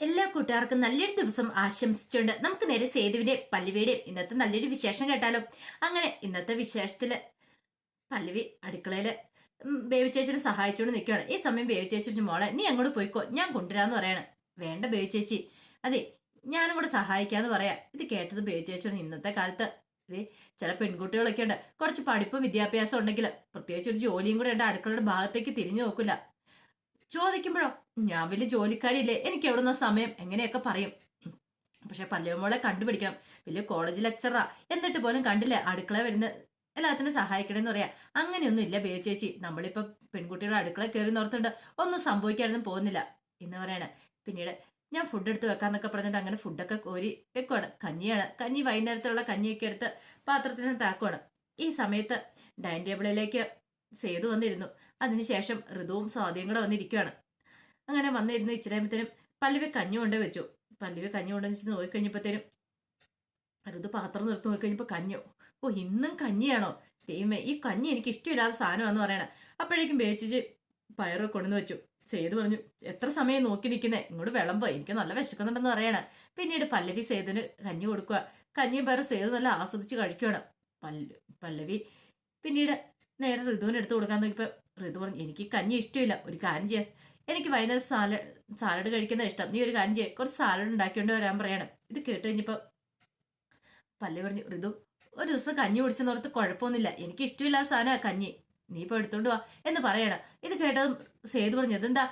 എല്ലാ കൂട്ടുകാർക്കും നല്ലൊരു ദിവസം ആശംസിച്ചുകൊണ്ട് നമുക്ക് നേരെ സേതുവിന്റെ പല്ലുവിയുടെയും ഇന്നത്തെ നല്ലൊരു വിശേഷം കേട്ടാലോ. അങ്ങനെ ഇന്നത്തെ വിശേഷത്തിൽ പല്ലവി അടുക്കളയിൽ ബേവിച്ചേച്ചിനെ ചേച്ചിനെ സഹായിച്ചുകൊണ്ട് നിൽക്കുകയാണ് ഈ സമയം ബേബി ചേച്ചി ചോദിച്ചു, മോളെ നീ അങ്ങോട്ട് പോയിക്കോ ഞാൻ കൊണ്ടുവരാന്ന് പറയാണ്. വേണ്ട ബേവിച്ചേച്ചി ചേച്ചി. അതെ ഞാനും കൂടെ സഹായിക്കാന്ന് പറയാം. ഇത് കേട്ടത് ബേബി ചേച്ചിയാണ് ഇന്നത്തെ കാലത്ത് ഇത് ചില പെൺകുട്ടികളൊക്കെ ഉണ്ട്. കുറച്ച് പഠിപ്പും വിദ്യാഭ്യാസം ഉണ്ടെങ്കിൽ പ്രത്യേകിച്ച് ഒരു ജോലിയും കൂടെ ഉണ്ട് അടുക്കളയുടെ ഭാഗത്തേക്ക് തിരിഞ്ഞു നോക്കില്ല ചോദിക്കുമ്പോഴോ ഞാൻ വലിയ ജോലിക്കാരില്ലേ എനിക്ക് എവിടുന്ന സമയം? എങ്ങനെയൊക്കെ പറയും. പക്ഷെ പല്ലവമോളെ കണ്ടുപിടിക്കണം. വലിയ കോളേജ് ലെക്ചറാ എന്നിട്ട് പോലും കണ്ടില്ലേ അടുക്കള വരുന്ന എല്ലാത്തിനും സഹായിക്കണമെന്ന് പറയാ. അങ്ങനെയൊന്നും ഇല്ല ബേ ചേച്ചി. നമ്മളിപ്പോ പെൺകുട്ടികളെ അടുക്കള കയറി നോർത്തുണ്ട് ഒന്നും സംഭവിക്കാനൊന്നും പോകുന്നില്ല. എന്ന് പറയണ. പിന്നീട് ഞാൻ ഫുഡ് എടുത്ത് വെക്കാന്നൊക്കെ പറഞ്ഞിട്ട് അങ്ങനെ ഫുഡൊക്കെ കോരി വെക്കുവാണ്. കഞ്ഞിയാണ്. കഞ്ഞി വൈകുന്നേരത്തുള്ള കഞ്ഞിയൊക്കെ എടുത്ത് പാത്രത്തിന് താക്കുവാണ്. ഈ സമയത്ത് ഡൈനിങ് ടേബിളിലേക്ക് സേതു വന്നിരുന്നു. അതിനുശേഷം ഋതുവും സ്വാധീനം കൂടെ വന്നിരിക്കുകയാണ് അങ്ങനെ വന്നിരുന്ന് ഇച്ചിരമ്പത്തിനും പല്ലവി കഞ്ഞി കൊണ്ട് വെച്ചു. പല്ലവി കഞ്ഞി കൊണ്ട് വെച്ച് നോക്കിക്കഴിഞ്ഞപ്പോഴത്തേനും ഋതു പാത്രം നിർത്തി നോക്കിക്കഴിഞ്ഞപ്പോൾ കഞ്ഞു ഓ ഇന്നും കഞ്ഞിയാണോ? ദൈവമേ ഈ കഞ്ഞി എനിക്ക് ഇഷ്ടമില്ലാത്ത സാധനമാണെന്ന് പറയണേ. അപ്പോഴേക്കും വേച്ചിച്ച് പയറൊക്കെ കൊണ്ടുവന്ന് വെച്ചു. സേതു പറഞ്ഞു എത്ര സമയം നോക്കി നിൽക്കുന്നേ? ഇങ്ങോട്ട് വിളമ്പോ. എനിക്ക് നല്ല വിശക്കുന്നുണ്ടെന്ന് പറയണ. പിന്നീട് പല്ലവി സേതുവിന് കഞ്ഞി കൊടുക്കുക കഞ്ഞിയും പയറും സേതു നല്ല ആസ്വദിച്ച് കഴിക്കുകയാണ് പല്ലു പല്ലവി പിന്നീട് നേരെ ഋതുവിന് എടുത്തു കൊടുക്കാൻ നോക്കിയപ്പോ ഋതു പറഞ്ഞു എനിക്ക് കഞ്ഞി ഇഷ്ടമില്ല ഒരു കാര്യം ചെയ്യാം. എനിക്ക് വൈകുന്നേരം സാലഡ് സാലഡ് കഴിക്കുന്ന ഇഷ്ടം. നീ ഒരു കാര്യം ചെയ്യാം. കുറച്ച് സാലഡ് ഉണ്ടാക്കിക്കൊണ്ട് വരാൻ പറയണം. ഇത് കേട്ട് കഴിഞ്ഞപ്പോ പല്ലി പറഞ്ഞു ഋതു ഒരു ദിവസം കഞ്ഞി കുടിച്ചെന്ന് ഓർത്ത് കുഴപ്പമൊന്നുമില്ല. എനിക്ക് ഇഷ്ടമില്ല സാധനം കഞ്ഞി. നീ ഇപ്പൊ എടുത്തോണ്ട് വാ എന്ന് പറയണം. ഇത് കേട്ടതും സേതു പറഞ്ഞു ഇതെന്താ?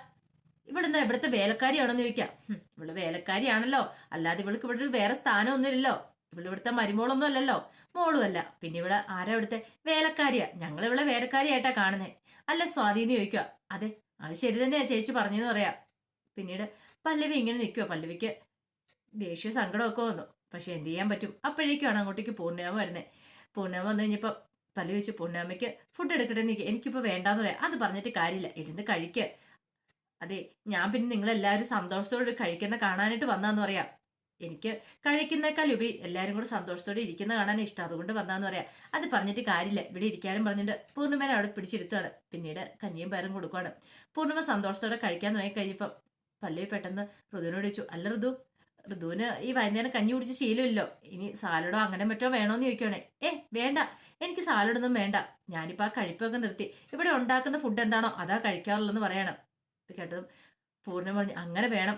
എന്താ ഇവിടുത്തെ വേലക്കാരിയാണെന്ന് ചോദിക്കാം. ഇവിടെ വേലക്കാരിയാണല്ലോ. അല്ലാതെ ഇവൾക്ക് ഇവിടെ വേറെ സ്ഥാനമൊന്നുമില്ലല്ലോ. ഇവൾ ഇവിടുത്തെ മരുമോളൊന്നും അല്ലല്ലോ. മോളും അല്ല. പിന്നെ ഇവിടെ ആരാ ഇവിടുത്തെ വേലക്കാരിയാ? ഞങ്ങൾ ഇവിടെ വേലക്കാരിയായിട്ടാ കാണുന്നേ. അല്ല സ്വാധീനം ചോദിക്കുക. അതെ അത് ശരി തന്നെയാ ചേച്ചി പറഞ്ഞെന്ന് പറയാം. പിന്നീട് പല്ലവി ഇങ്ങനെ നിൽക്കുക പല്ലവിക്ക് ദേഷ്യ സങ്കടമൊക്കെ വന്നു. പക്ഷെ എന്ത് ചെയ്യാൻ പറ്റും? അപ്പോഴേക്കാണ് അങ്ങോട്ടേക്ക് പൂർണിമ വരുന്നത് പൂർണിമ വന്നു കഴിഞ്ഞപ്പോൾ പല്ലവി വെച്ച് പൂർണിമയ്ക്ക് ഫുഡ് എടുക്കട്ടെ നിൽക്കുക എനിക്കിപ്പോൾ വേണ്ടാന്ന് പറയാം. അത് പറഞ്ഞിട്ട് കാര്യമില്ല. ഇരുന്ന് കഴിക്കുക അതെ ഞാൻ പിന്നെ നിങ്ങളെല്ലാവരും സന്തോഷത്തോടെ കഴിക്കുന്ന കാണാനായിട്ട് വന്നാന്ന് പറയാം. എനിക്ക് കഴിക്കുന്നേക്കാൾ ഉപരി എല്ലാവരും കൂടെ സന്തോഷത്തോടെ ഇരിക്കുന്ന കാണാൻ ഇഷ്ടം. അതുകൊണ്ട് വന്നാന്ന് പറയാം. അത് പറഞ്ഞിട്ട് കാര്യമില്ല. ഇവിടെ ഇരിക്കാനും പറഞ്ഞിട്ട് പൂർണിമേനെ അവിടെ പിടിച്ചിരുത്തുകയാണ് പിന്നീട് കഞ്ഞിയും പയറും കൊടുക്കുകയാണ് പൂർണിമ സന്തോഷത്തോടെ കഴിക്കാൻ തുടങ്ങി കഴിഞ്ഞപ്പം പല്ലവി പെട്ടെന്ന് ഋതുവിനോട് ചോദിച്ചു അല്ല ഋതു ഋതുവിന് ഈ വൈകുന്നേരം കഞ്ഞി കുടിച്ച് ശീലമില്ലോ ഇനി സാലഡോ അങ്ങനെ മറ്റോ വേണോന്ന് ചോദിക്കണേ ഏ വേണ്ട. എനിക്ക് സാലഡൊന്നും വേണ്ട. ഞാനിപ്പോൾ ആ കഴിപ്പൊക്കെ നിർത്തി. ഇവിടെ ഉണ്ടാക്കുന്ന ഫുഡ് എന്താണോ അതാ കഴിക്കാറുള്ളതെന്ന് പറയണം. ഇത് കേട്ടതും പൂർണിമ പറഞ്ഞു അങ്ങനെ വേണം.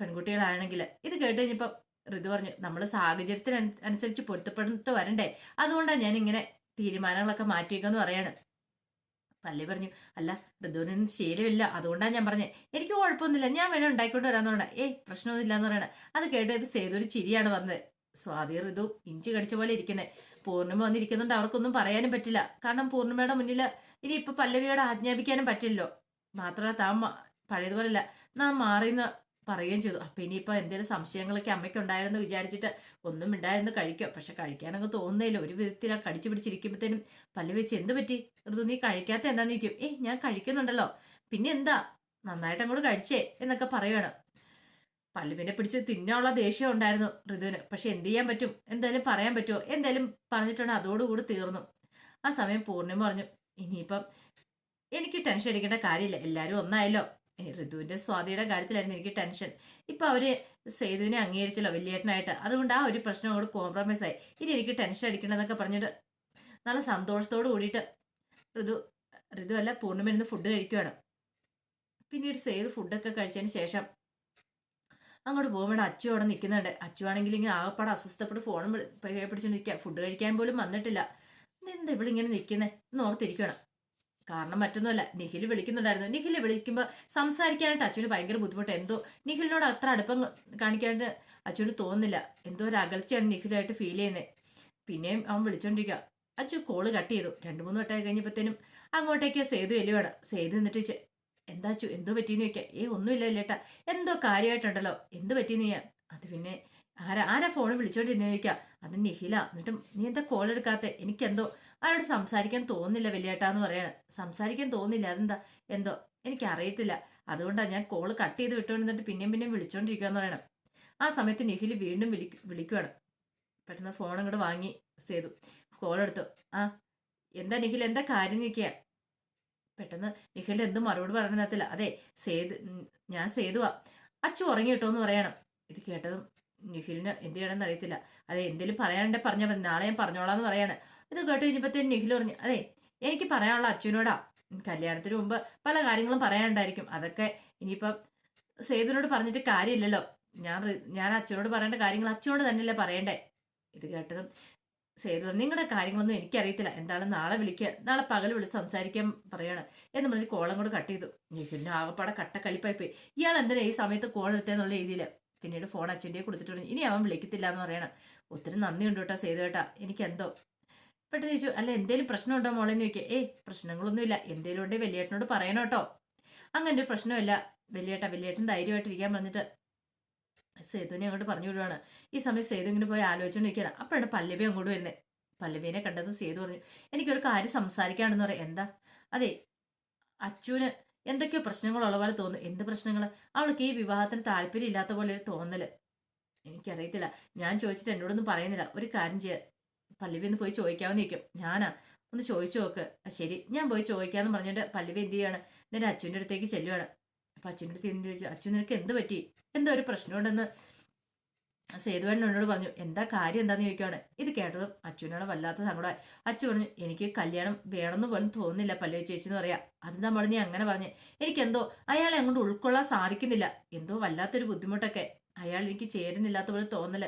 പെൺകുട്ടികളാണെങ്കിൽ ഇത് കേട്ട് കഴിഞ്ഞപ്പോൾ ഋതു പറഞ്ഞു നമ്മൾ സാഹചര്യത്തിന് അനുസരിച്ച് പൊരുത്തപ്പെട്ടിട്ട് വരണ്ടേ? അതുകൊണ്ടാണ് ഞാൻ ഇങ്ങനെ തീരുമാനങ്ങളൊക്കെ മാറ്റിയേക്കെന്ന് പറയാണ്. പല്ലി പറഞ്ഞു അല്ല ഋതുവിനൊന്നും ശീലമില്ല. അതുകൊണ്ടാണ് ഞാൻ പറഞ്ഞത് എനിക്ക് കുഴപ്പമൊന്നുമില്ല. ഞാൻ വേണം ഉണ്ടായിക്കൊണ്ട് വരാന്ന് പറഞ്ഞ ഏയ് പ്രശ്നമൊന്നുമില്ല എന്ന് പറയണേ. അത് കേട്ട് സേതൊരു ചിരിയാണ് വന്നത്. സ്വാതി ഋതു ഇഞ്ചി കടിച്ച പോലെ ഇരിക്കുന്നത് പൂർണിമ വന്നിരിക്കുന്നുണ്ട്. അവർക്കൊന്നും പറയാനും പറ്റില്ല. കാരണം പൂർണിമയുടെ മുന്നിൽ ഇനി ഇപ്പൊ പല്ലവിയോട് ആജ്ഞാപിക്കാനും പറ്റില്ലല്ലോ. മാത്രമല്ല താൻ പഴയതുപോലല്ല. നാം മാറിയെന്ന് പറയുകയും ചെയ്തു. അപ്പൊ ഇനിയിപ്പോ എന്തെങ്കിലും സംശയങ്ങളൊക്കെ അമ്മയ്ക്ക് ഉണ്ടായിരുന്നു വിചാരിച്ചിട്ട് ഒന്നും ഉണ്ടായിരുന്നു കഴിക്കുക. പക്ഷെ കഴിക്കാനൊക്കെ തോന്നുന്നില്ല. ഒരു വിധത്തിൽ ആ കടിച്ചു പിടിച്ചിരിക്കുമ്പോഴത്തേനും പല്ല് വെച്ച് എന്ത് പറ്റി? ഋതു നീ കഴിക്കാത്ത എന്താന്ന് ചോദിക്കും. ഏയ് ഞാൻ കഴിക്കുന്നുണ്ടല്ലോ. പിന്നെ എന്താ? നന്നായിട്ട് അങ്ങോട്ട് കഴിച്ചേ എന്നൊക്കെ പറയുവാണ്. പല്ലുവിനെ പിടിച്ച് തിന്നാനുള്ള ദേഷ്യം ഉണ്ടായിരുന്നു ഋതുവിന്. പക്ഷെ എന്ത് ചെയ്യാൻ പറ്റും? എന്തായാലും പറയാൻ പറ്റുമോ? എന്തായാലും പറഞ്ഞിട്ടുണ്ട്. അതോടുകൂടി തീർന്നു. ആ സമയം പൂർണിമ പറഞ്ഞു. ഇനിയിപ്പം എനിക്ക് ടെൻഷൻ അടിക്കേണ്ട കാര്യമില്ല. എല്ലാവരും ഒന്നായല്ലോ. ഋതുവിന്റെ സ്വാതിയുടെ കാര്യത്തിലായിരുന്നു എനിക്ക് ടെൻഷൻ. ഇപ്പൊ അവർ സേതുവിനെ അംഗീകരിച്ചല്ലോ വലിയേട്ടനായിട്ട്. അതുകൊണ്ട് ആ ഒരു പ്രശ്നം അങ്ങോട്ട് കോംപ്രമൈസ് ആയി. ഇനി എനിക്ക് ടെൻഷൻ അടിക്കണമെന്നൊക്കെ പറഞ്ഞിട്ട് നല്ല സന്തോഷത്തോട് കൂടിയിട്ട് ഋതു ഋതു അല്ല പൂർണിമ ഫുഡ് കഴിക്കുകയാണ് പിന്നീട് സേതു ഫുഡൊക്കെ കഴിച്ചതിന് ശേഷം അങ്ങോട്ട് പോകുമ്പോൾ അച്ചു അവിടെ നിൽക്കുന്നുണ്ട്. അച്ചു ആണെങ്കിൽ ഇങ്ങനെ ആകപ്പാടെ അസ്വസ്ഥപ്പെട്ട് ഫോണും പിടിച്ചു നിൽക്കുക ഫുഡ് കഴിക്കാൻ പോലും വന്നിട്ടില്ല. എന്താ ഇവിടെ ഇങ്ങനെ നിൽക്കുന്നത് എന്ന് ഓർത്തിരിക്കണം. കാരണം മറ്റൊന്നുമല്ല. നിഖിൽ വിളിക്കുന്നുണ്ടായിരുന്നു. നിഖിൽ വിളിക്കുമ്പോൾ സംസാരിക്കാനായിട്ട് അച്ഛന് ഭയങ്കര ബുദ്ധിമുട്ട്. എന്തോ നിഖിലിനോട് അത്ര അടുപ്പം കാണിക്കാനായിട്ട് അച്ഛന് തോന്നുന്നില്ല. എന്തോ ഒരു അകൽച്ചയാണ് നിഖിലായിട്ട് ഫീൽ ചെയ്യുന്നത് പിന്നെയും അവൻ വിളിച്ചോണ്ടിരിക്കുക അച്ഛൻ കോൾ കട്ട് ചെയ്തു. രണ്ടു മൂന്ന് വട്ടമായി കഴിഞ്ഞപ്പോഴത്തേനും അങ്ങോട്ടേക്ക് സേതു എല്ലുവാണ്. സേതു എന്നിട്ട് ചോദിച്ചു എന്താ അച്ചു? എന്തോ പറ്റിയെന്ന് ചോദിക്കാം. ഏ ഒന്നുമില്ല ഇല്ലേട്ടാ. എന്തോ കാര്യമായിട്ടുണ്ടല്ലോ. എന്ത് പറ്റിയെന്ന് ചെയ്യാം? അത് പിന്നെ ആരാ ആരാ ഫോണിൽ വിളിച്ചോണ്ടിരുന്നേക്കാം അത് നിഖില. എന്നിട്ടും നീ എന്താ കോൾ എടുക്കാത്ത? എനിക്കെന്തോ അയാളോട് സംസാരിക്കാൻ തോന്നുന്നില്ല വലിയേട്ടാന്ന് പറയാണ് സംസാരിക്കാൻ തോന്നുന്നില്ല. അതെന്താ? എന്തോ? എനിക്കറിയത്തില്ല. അതുകൊണ്ടാണ് ഞാൻ കോൾ കട്ട് ചെയ്ത് വിട്ടുകൊണ്ടിരുന്നിട്ട് പിന്നെയും പിന്നെയും വിളിച്ചോണ്ടിരിക്കുകയെന്ന് പറയണം. ആ സമയത്ത് നിഖിൽ വീണ്ടും വിളി വിളിക്കുവാണ്. പെട്ടെന്ന് ഫോൺ ഇങ്ങോട്ട് വാങ്ങി ചെയ്തു. കോൾ എടുത്തു. ആ എന്താ നിഖിൽ എന്താ കാര്യം നിൽക്കുക പെട്ടെന്ന് നിഖിലിന്റെ എന്തും മറുപടി പറഞ്ഞില്ല അതെ സേതു ഞാൻ സേതുവാ. അച്ചു ഉറങ്ങി കിട്ടുമെന്ന് പറയണം. ഇത് കേട്ടതും നിഖിലിന് എന്ത് ചെയ്യണമെന്ന് അറിയത്തില്ല. അതെ എന്തെങ്കിലും പറയാനുണ്ടെ പറഞ്ഞാൽ മതി. നാളെ ഞാൻ പറഞ്ഞോളാം എന്ന് പറയാണ്. ഇത് കേട്ട് കഴിഞ്ഞപ്പോഴത്തേനും നിഖിൽ പറഞ്ഞു അതെ എനിക്ക് പറയാനുള്ള അച്ഛനോടാ. കല്യാണത്തിന് മുമ്പ് പല കാര്യങ്ങളും പറയാനുണ്ടായിരിക്കും. അതൊക്കെ ഇനിയിപ്പം സേതുവിനോട് പറഞ്ഞിട്ട് കാര്യമില്ലല്ലോ. ഞാൻ ഞാൻ അച്ഛനോട് പറയേണ്ട കാര്യങ്ങൾ അച്ഛനോട് തന്നെയല്ലേ പറയണ്ടേ? ഇത് കേട്ടതും സേതു നിങ്ങളുടെ കാര്യങ്ങളൊന്നും എനിക്കറിയത്തില്ല. എന്താണ് നാളെ വിളിക്കുക നാളെ പകൽ വിളിച്ച് സംസാരിക്കാൻ പറയണം. എന്ന് പറഞ്ഞ് കോളം കൂടെ കട്ട് ചെയ്തു. നിഖിലിന് ആകപ്പാടെ കട്ട കലിപ്പായി പോയി. ഇയാൾ എന്തിനാ ഈ സമയത്ത് കോൾ എടുത്തേന്നുള്ള രീതിയിൽ പിന്നീട് ഫോൺ അച്ഛന്റെ കൊടുത്തിട്ട് പറഞ്ഞു ഇനി അവൻ വിളിക്കത്തില്ല എന്ന് പറയണം. ഒത്തിരി നന്ദിയുണ്ട് കേട്ടോ സേതു കേട്ടാ എനിക്ക് എന്തോ പെട്ടെന്ന് ചോദിച്ചു അല്ല എന്തേലും പ്രശ്നമുണ്ടോ മോളെ? എന്ന് ചോദിക്കുക ഏയ് പ്രശ്നങ്ങളൊന്നുമില്ല. എന്തേലും ഉണ്ടെങ്കിൽ വലിയേട്ടനോട് പറയണം കേട്ടോ. അങ്ങനെ ഒരു പ്രശ്നമില്ല വലിയേട്ട വലിയേട്ടൻ ധൈര്യമായിട്ടിരിക്കാൻ പറഞ്ഞിട്ട് സേതുവിനെ അങ്ങോട്ട് പറഞ്ഞു വിടുവാണ്. ഈ സമയം സേതു ഇങ്ങനെ പോയി ആലോചിച്ചുകൊണ്ടിരിക്കുകയാണ് അപ്പോഴാണ് പല്ലവി അങ്ങോട്ട് വരുന്നത് പല്ലവീനെ കണ്ടതും സേതു പറഞ്ഞു എനിക്കൊരു കാര്യം സംസാരിക്കാണെന്ന് പറയാം. എന്താ? അതെ അച്ചുവിന് എന്തൊക്കെയോ പ്രശ്നങ്ങളുള്ള പോലെ തോന്നുന്നു. എന്ത് പ്രശ്നങ്ങൾ അവൾക്ക് ഈ വിവാഹത്തിന് താല്പര്യം ഇല്ലാത്ത പോലെ ഒരു തോന്നൽ. എനിക്കറിയത്തില്ല. ഞാൻ ചോദിച്ചിട്ട് എന്നോടൊന്നും പറയുന്നില്ല. ഒരു കാര്യം ചെയ്യ. പല്ലവി ഒന്ന് പോയി ചോദിക്കാമെന്ന് നിൽക്കും ഞാനാ ഒന്ന് ചോദിച്ചു നോക്ക്. ശരി ഞാൻ പോയി ചോദിക്കാന്ന് പറഞ്ഞിട്ട് പല്ലവി എന്ത് ചെയ്യാണ്? എന്നിട്ട് അച്ഛന്റെ അടുത്തേക്ക് ചെല്ലുവാണ്. അപ്പൊ അച്ഛന്റെ അടുത്ത് എന്ത് ചോദിച്ചു അച്ഛൻ നിനക്ക് എന്ത് പറ്റി? എന്തോ ഒരു പ്രശ്നമുണ്ടെന്ന്? എന്നോട് പറഞ്ഞു എന്താ കാര്യം എന്താന്ന് ചോദിക്കുവാണ്? ഇത് കേട്ടതും അച്ഛനോട് വല്ലാത്ത സങ്കടമായി. അച്ഛൻ പറഞ്ഞു എനിക്ക് കല്യാണം വേണമെന്ന് പോലും തോന്നുന്നില്ല പല്ലവി ചേച്ചി എന്ന് പറയാ അത് നമ്മൾ നീ അങ്ങനെ പറഞ്ഞു? എനിക്കെന്തോ അയാളെ അങ്ങോട്ട് ഉൾക്കൊള്ളാൻ സാധിക്കുന്നില്ല. എന്തോ വല്ലാത്തൊരു ബുദ്ധിമുട്ടൊക്കെ. അയാൾ എനിക്ക് ചേരുന്നില്ലാത്ത പോലെ തോന്നൽ.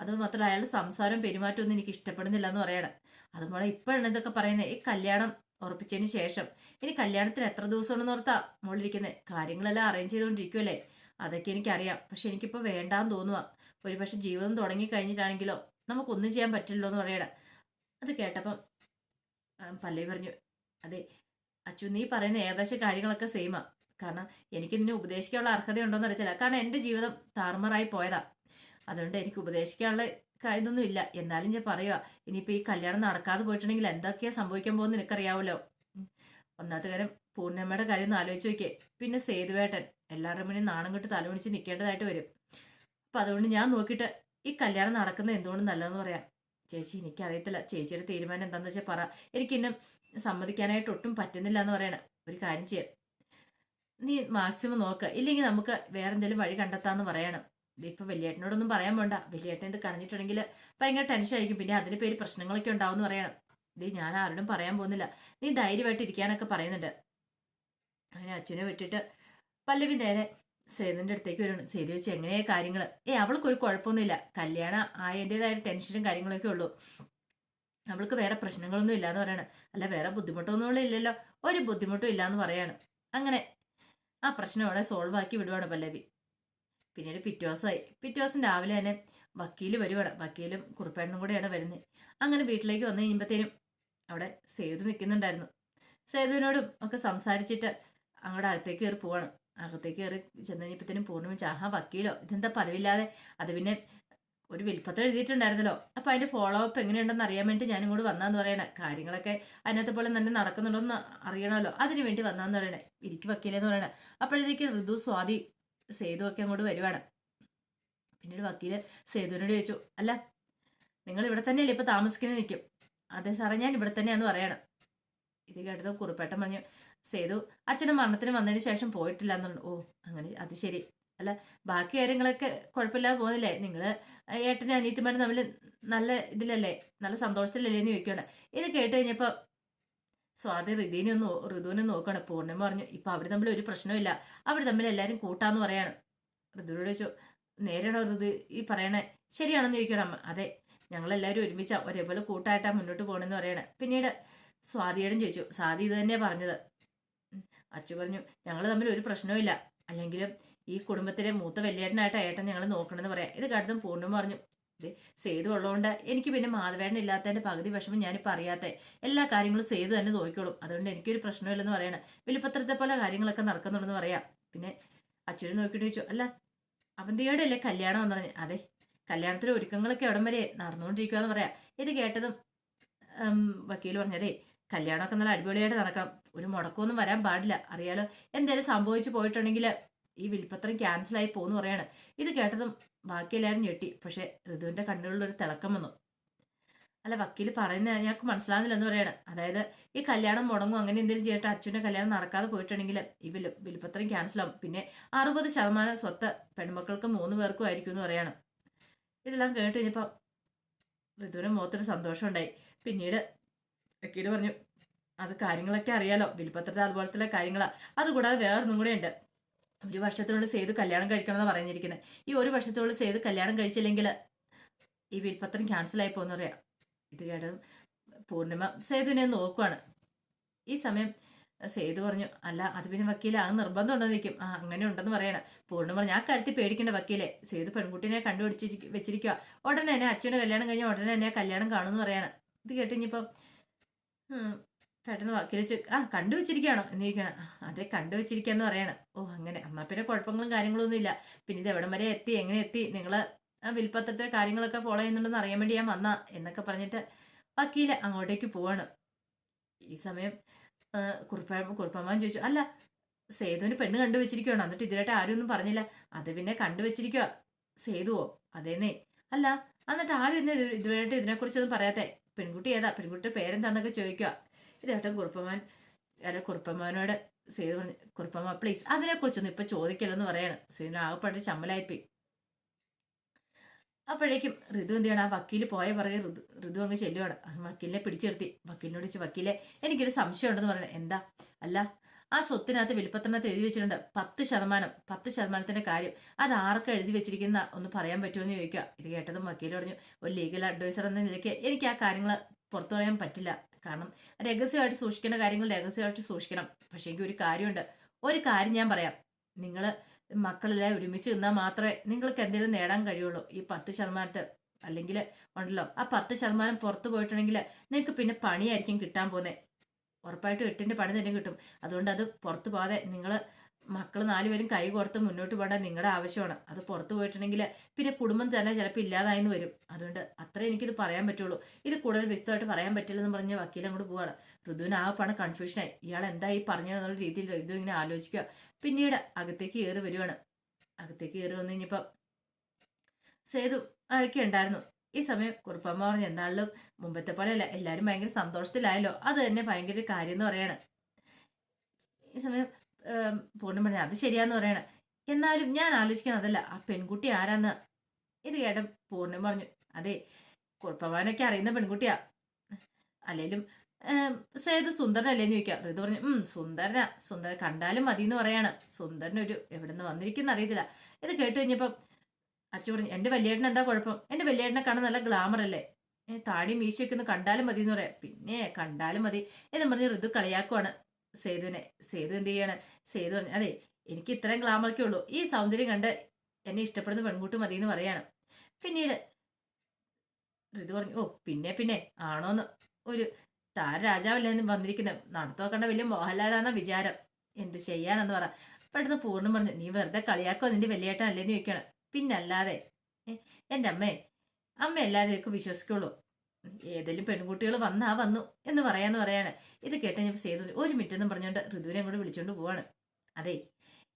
അത് മാത്രമല്ല അയാളുടെ സംസാരം പെരുമാറ്റം ഒന്നും എനിക്ക് ഇഷ്ടപ്പെടുന്നില്ല എന്ന് പറയണം. അതുപോലെ ഇപ്പോഴാണ് ഇതൊക്കെ പറയുന്നത് ഈ കല്യാണം ഉറപ്പിച്ചതിന് ശേഷം. ഇനി കല്യാണത്തിന് എത്ര ദിവസമാണെന്ന് ഓർത്താ മുകളിലിരിക്കുന്നത് കാര്യങ്ങളെല്ലാം അറേഞ്ച് ചെയ്തുകൊണ്ടിരിക്കുമല്ലേ അതൊക്കെ എനിക്കറിയാം. പക്ഷെ എനിക്കിപ്പോൾ വേണ്ടാന്ന് തോന്നുക ഒരുപക്ഷെ ജീവിതം തുടങ്ങി കഴിഞ്ഞിട്ടാണെങ്കിലോ നമുക്കൊന്നും ചെയ്യാൻ പറ്റില്ലല്ലോ എന്ന് പറയണം. അത് കേട്ടപ്പം പല്ലവി പറഞ്ഞു അതെ അച്ചു നീ പറയുന്ന ഏകദേശം കാര്യങ്ങളൊക്കെ സെയിമാ കാരണം എനിക്ക് നിന്നെ ഉപദേശിക്കാനുള്ള അർഹതയുണ്ടോന്ന് അറിയത്തില്ല കാരണം എന്റെ ജീവിതം താറുമാറായി പോയതാ. അതുകൊണ്ട് എനിക്ക് ഉപദേശിക്കാനുള്ള കാര്യമൊന്നും ഇല്ല. എന്നാലും ഞാൻ പറയുക ഇനിയിപ്പോൾ ഈ കല്യാണം നടക്കാതെ പോയിട്ടുണ്ടെങ്കിൽ എന്തൊക്കെയാ സംഭവിക്കാൻ പോകുന്നത് നിനക്കറിയാവല്ലോ. ഒന്നാമത്തെ കാര്യം പൂർണമ്മയുടെ കാര്യം ഒന്ന് ആലോചിച്ച് നോക്കിയേ. പിന്നെ സേതുവേട്ടൻ എല്ലാവരുടെ മുന്നിൽ നാണം കിട്ട് തലമുണിച്ച് നിൽക്കേണ്ടതായിട്ട് വരും. അപ്പം അതുകൊണ്ട് ഞാൻ നോക്കിയിട്ട് ഈ കല്യാണം നടക്കുന്നത് എന്തുകൊണ്ട് നല്ലതെന്ന് പറയാം. ചേച്ചി എനിക്കറിയത്തില്ല. ചേച്ചിയുടെ തീരുമാനം എന്താണെന്ന് വെച്ചാൽ പറ. എനിക്കിന്നും സമ്മതിക്കാനായിട്ട് ഒട്ടും പറ്റുന്നില്ല എന്ന് പറയണം. ഒരു കാര്യം ചെയ്യാം. നീ മാക്സിമം നോക്ക്. ഇല്ലെങ്കിൽ നമുക്ക് വേറെന്തെങ്കിലും വഴി കണ്ടെത്താന്ന് പറയണം. ഇതിപ്പോ വലിയേട്ടനോടൊന്നും പറയാൻ വേണ്ട. വലിയേട്ടൻ ഇത് കടഞ്ഞിട്ടുണ്ടെങ്കിൽ ഭയങ്കര ടെൻഷൻ ആയിരിക്കും. പിന്നെ അതിന് പേര് പ്രശ്നങ്ങളൊക്കെ ഉണ്ടാവും എന്ന് പറയണം. ഇത് ഞാൻ ആരോടും പറയാൻ പോകുന്നില്ല. നീ ധൈര്യമായിട്ട് ഇരിക്കാനൊക്കെ പറയുന്നുണ്ട്. അങ്ങനെ അച്ഛനെ വിട്ടിട്ട് പല്ലവി നേരെ സേതുവിന്റെ അടുത്തേക്ക് വരുന്നു. സേതു വെച്ച് എങ്ങനെയാ കാര്യങ്ങൾ ഏ അവൾക്ക് ഒരു കുഴപ്പമൊന്നുമില്ല. കല്യാണം ആയതിന്റെതായ ടെൻഷനും കാര്യങ്ങളൊക്കെ ഉള്ളൂ. അവൾക്ക് വേറെ പ്രശ്നങ്ങളൊന്നും ഇല്ലാന്ന് പറയണം. അല്ല വേറെ ബുദ്ധിമുട്ടൊന്നും ഇല്ലല്ലോ. ഒരു ബുദ്ധിമുട്ടും ഇല്ലാന്ന് പറയാണ്. അങ്ങനെ ആ പ്രശ്നം അവിടെ സോൾവ് ആക്കി വിടുവാണ് പല്ലവി. പിന്നീട് പിറ്റേ ദിവസമായി. പിറ്റേ ദിവസം രാവിലെ തന്നെ വക്കീൽ വരുവാണ് വക്കീലും കുറുപ്പേണ്ണും കൂടെയാണ് വരുന്നത്. അങ്ങനെ വീട്ടിലേക്ക് വന്നു കഴിയുമ്പോഴത്തേനും അവിടെ സേതു നിൽക്കുന്നുണ്ടായിരുന്നു. സേതുവിനോടും ഒക്കെ സംസാരിച്ചിട്ട് അങ്ങോട്ട് അകത്തേക്ക് കയറി പോവാണ്. അകത്തേക്ക് കയറി ചെന്ന് കഴിഞ്ഞപ്പോഴത്തേനും പൂർണമിച്ച് ആഹാ വക്കീലോ? ഇതെന്താ പതിവില്ലാതെ? അത് പിന്നെ ഒരു വിൽപ്പത്രം എഴുതിയിട്ടുണ്ടായിരുന്നല്ലോ. അപ്പം അതിന്റെ ഫോളോ അപ്പ് എങ്ങനെയുണ്ടെന്ന് അറിയാൻ വേണ്ടി ഞാനും കൂടി വന്നാന്ന് പറയണേ. കാര്യങ്ങളൊക്കെ അതിനകത്തെ പോലെ തന്നെ നടക്കുന്നുണ്ടോ എന്ന് അറിയണമല്ലോ. അതിനു വേണ്ടി വന്നാന്ന് പറയണേ. ഇരിക്കും വക്കീലെന്ന് പറയണേ. അപ്പോഴത്തേക്ക് ഋതു സ്വാതി സേതു ഒക്കെ അങ്ങോട്ട് വരുവാണ്. പിന്നീട് വക്കീൽ സേതുവിനോട് ചോദിച്ചു അല്ല നിങ്ങൾ ഇവിടെ തന്നെയല്ലേ ഇപ്പൊ താമസിക്കുന്നത്? നിൽക്കും അതെ സാറേ ഞാൻ ഇവിടെ തന്നെയാന്ന് പറയണം. ഇത് കേട്ടത് കുറുപ്പേട്ടൻ പറഞ്ഞു സേതു അച്ഛനും മരണത്തിന് വന്നതിന് ശേഷം പോയിട്ടില്ല എന്ന് ഓ അങ്ങനെ അത് ശരി. അല്ല ബാക്കി കാര്യങ്ങളൊക്കെ കുഴപ്പമില്ലാതെ പോകുന്നില്ലേ? നിങ്ങൾ ഏട്ടനും അനിയത്തിമാരും തമ്മിൽ നല്ല ഇതിലല്ലേ? നല്ല സന്തോഷത്തിലല്ലേ? എന്ന് ചോദിക്കുകയാണ് ഇത് കേട്ട് കഴിഞ്ഞപ്പോ സ്വാതി ഋതുവിനെ ഒന്ന് ഋതുവിനെ നോക്കണം. പൂർണിമ പറഞ്ഞു ഇപ്പൊ അവർ തമ്മിൽ ഒരു പ്രശ്നമില്ല അവർ തമ്മിൽ എല്ലാരും കൂട്ടാന്ന് പറയാണ്. ഋതുവിനോട് ചോദിച്ചു നേരെയാണോ ഋതു ഈ പറയണേ? ശരിയാണെന്ന് ചോദിക്കണം അമ്മ. അതെ ഞങ്ങളെല്ലാവരും ഒരുമിച്ചാ ഒരേപോലെ കൂട്ടായിട്ടാ മുന്നോട്ട് പോകണമെന്ന് പറയണേ. പിന്നീട് സ്വാതിയോടും ചോദിച്ചു സ്വാതി ഇത് തന്നെയാ പറഞ്ഞത്. അച്ചു പറഞ്ഞു ഞങ്ങൾ തമ്മിൽ ഒരു പ്രശ്നവും അല്ലെങ്കിലും ഈ കുടുംബത്തിലെ മൂത്ത വെല്ലേട്ടനായിട്ട് ഏട്ടൻ ഞങ്ങൾ നോക്കണമെന്ന് പറയാം. ഇത് കടുത്തും പൂർണിമ പറഞ്ഞു സേതു ഉള്ളതുകൊണ്ട് എനിക്ക് പിന്നെ മാധവേട്ടൻ ഇല്ലാത്തതിന്റെ പകുതി വിഷമം ഞാനിപ്പോൾ അറിയാത്ത എല്ലാ കാര്യങ്ങളും സേതു തന്നെ നോക്കിക്കോളും. അതുകൊണ്ട് എനിക്കൊരു പ്രശ്നമില്ലെന്ന് പറയണം. വെളിപ്പത്രത്തെ പോലെ കാര്യങ്ങളൊക്കെ നടക്കുന്നുണ്ടെന്ന് പറയാം. പിന്നെ അച്ഛനും നോക്കിയിട്ട് ചോദിച്ചു അല്ല അവന്തിയുടെ അല്ലേ കല്യാണം? എന്ന് പറഞ്ഞു അതെ കല്യാണത്തിന് ഒരുക്കങ്ങളൊക്കെ എവിടം വരെ നടന്നുകൊണ്ടിരിക്കുകയെന്ന് പറയാം. ഇത് കേട്ടതും വക്കീൽ പറഞ്ഞതേ കല്യാണമൊക്കെ നല്ല അടിപൊളിയായിട്ട് നടക്കണം. ഒരു മുടക്കമൊന്നും വരാൻ പാടില്ല. അറിയാലോ എന്തേലും സംഭവിച്ചു പോയിട്ടുണ്ടെങ്കിൽ ഈ വിൽപ്പത്രം ക്യാൻസലായി പോകുന്നു പറയാണ്. ഇത് കേട്ടതും ബാക്കി എല്ലാവരും ഞെട്ടി. പക്ഷെ കണ്ണുകളിൽ ഒരു തിളക്കം വന്നു. അല്ല വക്കീൽ പറയുന്ന ഞങ്ങൾക്ക് മനസ്സിലാകുന്നില്ലെന്ന് പറയാണ്. അതായത് ഈ കല്യാണം മുടങ്ങും അങ്ങനെ എന്തെങ്കിലും ചെയ്തിട്ട് അച്ഛന്റെ കല്യാണം നടക്കാതെ പോയിട്ടുണ്ടെങ്കിൽ ഈ വില വിൽപ്പത്രം ക്യാൻസലാവും പിന്നെ അറുപത് ശതമാനം സ്വത്ത് പെൺമക്കൾക്ക് മൂന്ന് പേർക്കും ആയിരിക്കും എന്ന് പറയാണ്. ഇതെല്ലാം കേട്ട് കഴിഞ്ഞപ്പോൾ ഋതുവിന് മുഖത്തൊരു സന്തോഷം ഉണ്ടായി പിന്നീട് വക്കീൽ പറഞ്ഞു അത് കാര്യങ്ങളൊക്കെ അറിയാലോ. വിൽപ്പത്രത്തെ അതുപോലത്തെ കാര്യങ്ങളാണ് അതുകൂടാതെ വേറൊന്നും കൂടെ ഉണ്ട്. ഒരു വർഷത്തിനുള്ളിൽ സേതു കല്യാണം കഴിക്കണമെന്ന് പറഞ്ഞിരിക്കുന്നത് ഈ ഒരു വർഷത്തിനുള്ളിൽ സേതു കല്യാണം കഴിച്ചില്ലെങ്കിൽ ഈ വിൽപ്പത്രം ക്യാൻസൽ ആയി പോകുന്ന പറയാം. ഇത് കേട്ടത് പൂർണിമ സേതുവിനെ നോക്കുവാണ്. ഈ സമയം സേതു പറഞ്ഞു അല്ല അത് പിന്നെ വക്കീലെ ആ നിർബന്ധം ഉണ്ടോ നിൽക്കും ആ അങ്ങനെ ഉണ്ടെന്ന് പറയണം. പൂർണിമ പറഞ്ഞു ആ കാര്യത്തിൽ പേടിക്കേണ്ട വക്കീലെ. സേതു പെൺകുട്ടിനെ കണ്ടുപിടിച്ച് വെച്ചിരിക്കുക ഉടനെ തന്നെ അച്ഛന്റെ കല്യാണം കഴിഞ്ഞാൽ ഉടനെ തന്നെ കല്യാണം കാണുമെന്ന് പറയണം. ഇത് കേട്ട് പെട്ടെന്ന് വക്കീൽ ചോ ആ കണ്ടുവച്ചിരിക്കുകയാണോ? എന്ന് ചോദിക്കണം അതെ കണ്ടു വെച്ചിരിക്കാന്ന് പറയണം. ഓ അങ്ങനെ. അമ്മ പിന്നെ കുഴപ്പങ്ങളും കാര്യങ്ങളൊന്നും ഇല്ല പിന്നെ ഇത് എവിടം വരെ എത്തി എങ്ങനെ എത്തി നിങ്ങൾ ആ വിൽപ്പത്രത്തിലെ കാര്യങ്ങളൊക്കെ ഫോളോ ചെയ്യുന്നുണ്ടെന്ന് അറിയാൻ വേണ്ടി ഞാൻ വന്ന എന്നൊക്കെ പറഞ്ഞിട്ട് വക്കീൽ അങ്ങോട്ടേക്ക് പോവാണ്. ഈ സമയം കുറുപ്പ കുറുപ്പമ്മ ചോദിച്ചു അല്ല സേതുവിന് പെണ്ണ് കണ്ടുവച്ചിരിക്കുകയാണോ? എന്നിട്ട് ഇതുവരായിട്ട് ആരും ഒന്നും പറഞ്ഞില്ല. അത് പിന്നെ കണ്ടുവച്ചിരിക്കുക സേതുവോ? അതേന്നേ. അല്ല എന്നിട്ട് ആരും എന്നെ ഇത് ഇതുവരായിട്ട് ഇതിനെക്കുറിച്ചൊന്നും പറയാത്തെ? പെൺകുട്ടി ഏതാ? പെൺകുട്ടിയുടെ പേരെന്താന്നൊക്കെ ചോദിക്കുക. ഇതേട്ടൻ കുറുപ്പമാൻ അല്ല കുറുപ്പമാനോട് സീത പറഞ്ഞു കുറുപ്പമ്മ പ്ലീസ് അതിനെക്കുറിച്ചൊന്നും ഇപ്പൊ ചോദിക്കലെന്ന് പറയണം. സേതു ആകെപ്പാട് ചമ്മലായിപ്പോയി. അപ്പോഴേക്കും ഋതു എന്ത് ചെയ്യണം? ആ വക്കീൽ പോയ പറയും ഋതു ഋതു അങ്ങ് ചെല്ലുവാണ്. വക്കീലിനെ പിടിച്ചു നിർത്തി വക്കീലിനോട് ചോദിച്ചു വക്കീലെ എനിക്കൊരു സംശയം ഉണ്ടെന്ന് പറയണം. എന്താ? അല്ല ആ സ്വത്തിനകത്ത് വിൽപ്പത്തിനകത്ത് എഴുതി വെച്ചിട്ടുണ്ട്. പത്ത് ശതമാനം പത്ത് ശതമാനത്തിന്റെ കാര്യം. അത് ആർക്ക് എഴുതി വെച്ചിരിക്കുന്ന ഒന്ന് പറയാൻ പറ്റുമോ എന്ന് ചോദിക്കുക. ഇത് കേട്ടതും വക്കീൽ പറഞ്ഞു ഒരു ലീഗൽ അഡ്വൈസർ എന്ന നിലയ്ക്ക് എനിക്ക് ആ കാര്യങ്ങൾ പുറത്തു പറയാൻ പറ്റില്ല. കാരണം രഹസ്യമായിട്ട് സൂക്ഷിക്കേണ്ട കാര്യങ്ങൾ രഹസ്യമായിട്ട് സൂക്ഷിക്കണം. പക്ഷേ എനിക്ക് ഒരു കാര്യമുണ്ട്. ഒരു കാര്യം ഞാൻ പറയാം. നിങ്ങൾ മക്കളെല്ലാം ഒരുമിച്ച് നിന്നാൽ മാത്രമേ നിങ്ങൾക്ക് എന്തെങ്കിലും നേടാൻ കഴിയുള്ളൂ. ഈ പത്ത് ശതമാനത്ത് അല്ലെങ്കിൽ ഉണ്ടല്ലോ ആ പത്ത് ശതമാനം പുറത്ത് പോയിട്ടുണ്ടെങ്കിൽ നിങ്ങൾക്ക് പിന്നെ പണിയായിരിക്കും കിട്ടാൻ പോകുന്നത്. ഉറപ്പായിട്ടും എട്ടിന്റെ പണി തന്നെ കിട്ടും. അതുകൊണ്ട് അത് പുറത്ത് പോകാതെ നിങ്ങൾ മക്കൾ നാലുപേരും കൈ കോർത്ത് മുന്നോട്ട് പോകേണ്ട നിങ്ങളുടെ ആവശ്യമാണ്. അത് പുറത്ത് പോയിട്ടുണ്ടെങ്കിൽ പിന്നെ കുടുംബം തന്നെ ചിലപ്പോൾ ഇല്ലാതായെന്ന് വരും. അതുകൊണ്ട് അത്രേ എനിക്കിത് പറയാൻ പറ്റുള്ളൂ. ഇത് കൂടുതൽ വിശദമായിട്ട് പറയാൻ പറ്റില്ലെന്ന് പറഞ്ഞ് വക്കീൽ അങ്ങോട്ട് പോവാണ്. ഋതുവിന് ആ പണം കൺഫ്യൂഷനായി ഇയാൾ എന്താ ഈ പറഞ്ഞതെന്നുള്ള രീതിയിൽ ഋതു ഇങ്ങനെ ആലോചിക്കുക. പിന്നീട് അകത്തേക്ക് കയറി വരുവാണ്. അകത്തേക്ക് കയറി വന്നു കഴിഞ്ഞപ്പോൾ സേതു ഒക്കെ ഉണ്ടായിരുന്നു. ഈ സമയം കുറുപ്പമ്മ പറഞ്ഞു എന്നാളിലും മുമ്പത്തെ പോലെയല്ല. എല്ലാവരും ഭയങ്കര സന്തോഷത്തിലായല്ലോ. അത് തന്നെ ഭയങ്കര കാര്യം എന്ന് പറയാണ്. ഈ സമയം പൂർണം പറഞ്ഞു അത് ശരിയാന്ന് പറയണ. എന്നാലും ഞാൻ ആലോചിക്കുന്നത് അതല്ല ആ പെൺകുട്ടി ആരാന്ന്? ഇത് കേട്ട പൂർണം പറഞ്ഞു അതെ കുഴപ്പവാനൊക്കെ അറിയുന്ന പെൺകുട്ടിയാ. അല്ലേലും സേതു സുന്ദരനല്ലേന്ന് ചോദിക്കാം. ഋതു പറഞ്ഞു ഉം സുന്ദരനാ സുന്ദര കണ്ടാലും മതി എന്ന് പറയാണ്. സുന്ദരനൊരു എവിടെ നിന്ന് വന്നിരിക്കുന്ന അറിയത്തില്ല. ഇത് കേട്ട് കഴിഞ്ഞപ്പം അച്ഛ പറഞ്ഞു എന്റെ വലിയേട്ടൻ എന്താ കുഴപ്പം? എന്റെ വലിയേട്ടനെ കാണാൻ നല്ല ഗ്ലാമർ അല്ലേ? താടി മീശയൊക്കെ ഒന്ന് കണ്ടാലും മതി എന്ന് പറയാം. പിന്നെ കണ്ടാലും മതി. എന്ന് പറഞ്ഞ് ഋതു കളിയാക്കുവാണ്. സേതുവിനെ സേതു എന്ത് ചെയ്യാണ് സേതു പറഞ്ഞു അതെ എനിക്ക് ഇത്രയും ഗ്ലാമറൊക്കെ ഉള്ളൂ. ഈ സൗന്ദര്യം കണ്ട് എന്നെ ഇഷ്ടപ്പെടുന്ന പെൺകുട്ടി മതി എന്ന് പറയാണ്. പിന്നീട് ഋതു പറഞ്ഞു ഓ പിന്നെ പിന്നെ ആണോന്ന്. ഒരു താര രാജാവല്ലേ വന്നിരിക്കുന്നത് നടത്തോ കണ്ട വലിയ മോഹൻലാലാന്ന വിചാരം. എന്ത് ചെയ്യാനെന്ന് പറ. പെട്ടെന്ന് പൂർണം പറഞ്ഞു നീ വെറുതെ കളിയാക്കോ നിന്റെ വലിയേട്ടൻ അല്ലേന്ന് ചോദിക്കണം പിന്നല്ലാതെ എന്റെ അമ്മേ അമ്മ ഇതൊക്കെ വിശ്വസിക്കുള്ളൂ. ഏതെങ്കിലും പെൺകുട്ടികൾ വന്നാ വന്നു എന്ന് പറയാന്ന് പറയാണ്. ഇത് കേട്ട് ഞാൻ സേതു ഒരു മിനിറ്റ് എന്നും പറഞ്ഞുകൊണ്ട് ഋതുവിനെ അങ്ങോട്ട് വിളിച്ചുകൊണ്ട് പോവാണ്. അതെ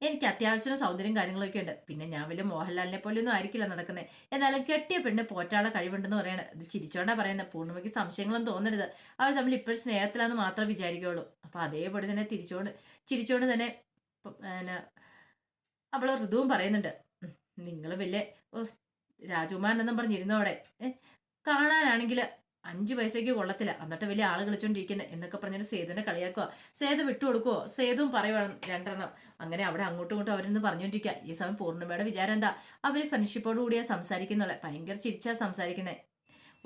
എനിക്ക് അത്യാവശ്യം സൗന്ദര്യം കാര്യങ്ങളൊക്കെ ഉണ്ട്. പിന്നെ ഞാൻ വലിയ മോഹൻലാലിനെ പോലെയൊന്നും ആയിരിക്കില്ല നടക്കുന്നത് എന്നാലും കെട്ടിയ പെണ്ണ് പോറ്റാളെ കഴിവുണ്ടെന്ന് പറയണ. ഇത് ചിരിച്ചോണ്ടാ പറയുന്നത് പൂർണിമയ്ക്ക് സംശയങ്ങളും തോന്നരുത്. അവർ തമ്മിൽ ഇപ്പോഴും സ്നേഹത്തിലാന്ന് മാത്രം വിചാരിക്കുള്ളൂ. അപ്പൊ അതേപോലെ തന്നെ തിരിച്ചോണ്ട് ചിരിച്ചോണ്ട് തന്നെ അപ്പോൾ ഋതുവും പറയുന്നുണ്ട്. നിങ്ങൾ വലിയ രാജകുമാരൻ എന്നും പറഞ്ഞിരുന്നോടെ കാണാനാണെങ്കിൽ അഞ്ചു പൈസയ്ക്ക് കൊള്ളത്തില്ല. എന്നിട്ട് വലിയ ആൾ കളിച്ചോണ്ടിരിക്കുന്നത് എന്നൊക്കെ പറഞ്ഞിട്ട് സേതുവിനെ കളിയാക്കുക സേതു വിട്ടുകൊടുക്കുവോ സേതും പറയുവാണ് രണ്ടെണ്ണം. അങ്ങനെ അവിടെ അങ്ങോട്ടും ഇങ്ങോട്ടും അവരൊന്ന് പറഞ്ഞോണ്ടിരിക്കുക ഈ സമയം പൂർണിമയുടെ വിചാരം എന്താ? അവർ ഫ്രണ്ട്ഷിപ്പോട് കൂടിയാ സംസാരിക്കുന്നുള്ളത് ഭയങ്കര ചിരിച്ചാ സംസാരിക്കുന്നത്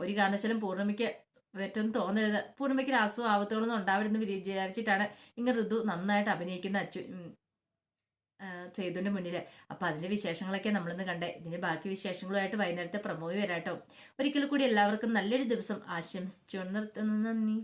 ഒരു കാരണവശാലും പൂർണിമയ്ക്ക് പറ്റുമെന്ന് തോന്നരുത്. പൂർണിമയ്ക്ക് രാസവും ആപത്തുകളൊന്നും ഉണ്ടാവരുതെന്ന് വിചാരിച്ചിട്ടാണ് ഇങ്ങനെ ഋതു നന്നായിട്ട് അഭിനയിക്കുന്ന അച്ചു സേതുവിന്റെ മുന്നിൽ അപ്പൊ അതിന്റെ വിശേഷങ്ങളൊക്കെ നമ്മളിന്ന് കണ്ടേ. ഇതിന്റെ ബാക്കി വിശേഷങ്ങളുമായിട്ട് വൈകുന്നേരത്തെ പ്രമോയി വരാട്ടോ. ഒരിക്കൽ കൂടി എല്ലാവർക്കും നല്ലൊരു ദിവസം ആശംസിച്ചു നിർത്തുന്നു. നന്ദി.